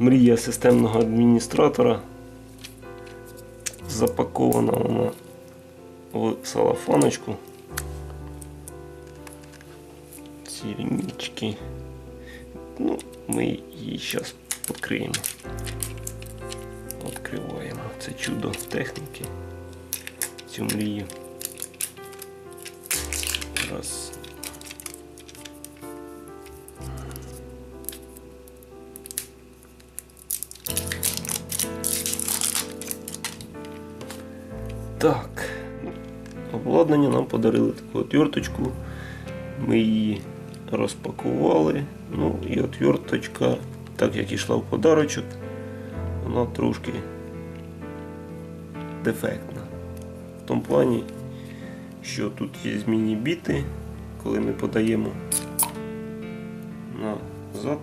Мрія системного адміністратора. Запакована вона в салафаночку. Ці лінічки. Ну, ми її зараз відкриємо. Відкриваємо. Це чудо техніки. Цю мрію. Раз. Так. Обладнання нам подарили таку отверточку. Ми її розпакували. Ну і отверточка, так як йшла в подарочок, вона трошки дефектна. В тому плані, що тут є змінні біти, коли ми подаємо назад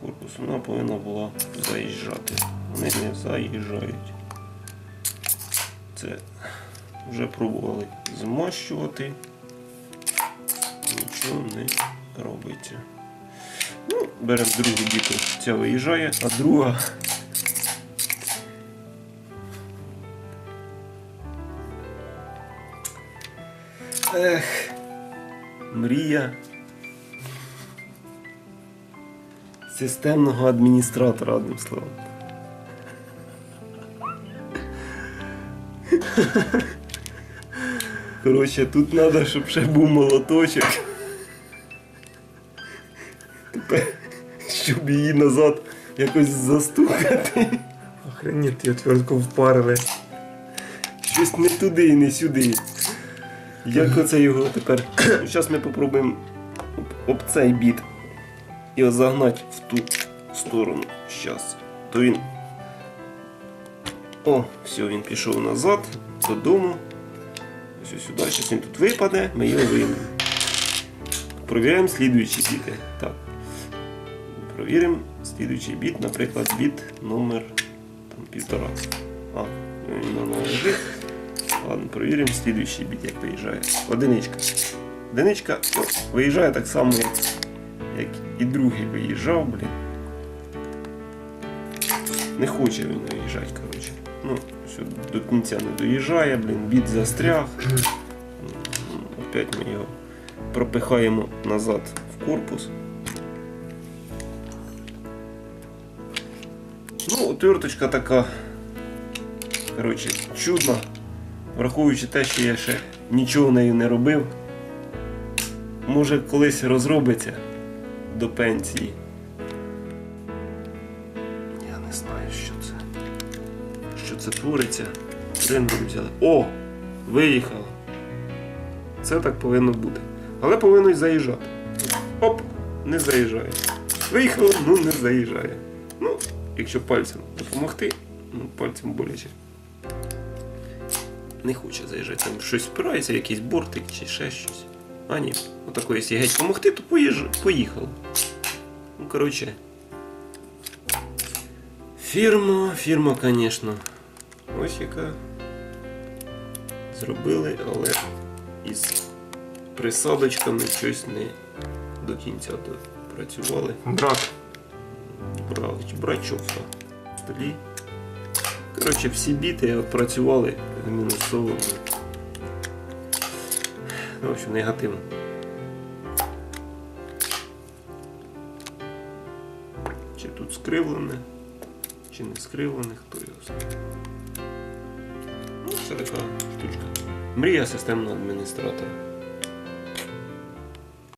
корпус, вона повинна була заїжджати. Вони не заїжджають. Це вже пробували змащувати. Нічого не робиться. Ну, беремо другу біту, ця виїжджає, а друга. Ех, мрія системного адміністратора, одним словом. Коротше, тут треба, щоб ще був молоточок. Тепер, щоб її назад якось застукати. Охренеть, отвертку впарили. Щось не туди і не сюди. Як оце його тепер? Зараз ми попробуємо об, об цей біт його загнати в ту сторону. Щас. То він. О, все, він пішов назад, додому. Ось сюди. Зараз він тут випаде, ми його виймемо. Провіряємо слідуючі біти. Так. Провіримо слідуючий біт, наприклад, біт номер там, півтора. А, він лежить. Ладно, перевіримо слідуючий біт, як виїжджає. Одиничка. Одиничка ну, виїжджає так само, як, як і другий виїжджав, блін. Не хоче він виїжджати, коротше. Ну, все, до кінця не доїжджає, блін, біт застряг. Опять ми його пропихаємо назад в корпус. Ну, отверточка така. Коротше, чудна. Враховуючи те, що я ще нічого нею не робив. Може колись розробиться до пенсії. Я не знаю, що це. Що це твориться. Рендер взяли. О! Виїхала. Це так повинно бути. Але повинно й заїжджати. Оп! Не заїжджає. Виїхало, ну не заїжджає. Ну, якщо пальцем допомогти, ну пальцем боляче. Не хоче заїжджати. Там щось впирається, якийсь бортик чи ще щось. А ні, отако, якщо геть допомогти, то поїж... поїхало. Ну, коротше. Фірма, фірма, звісно. Ось яка. Зробили, але із присадочками щось не до кінця допрацювали. Брат. Брач, брачок столі. Коротше, всі біти працювали мінусовими. Ну, в общем, негативно. Чи тут скривлене, чи не скривлене, хто його знає. Це така штучка. Мрія системного адміністратора.